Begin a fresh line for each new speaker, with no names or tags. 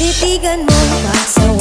Titigan mo, pasawaan sa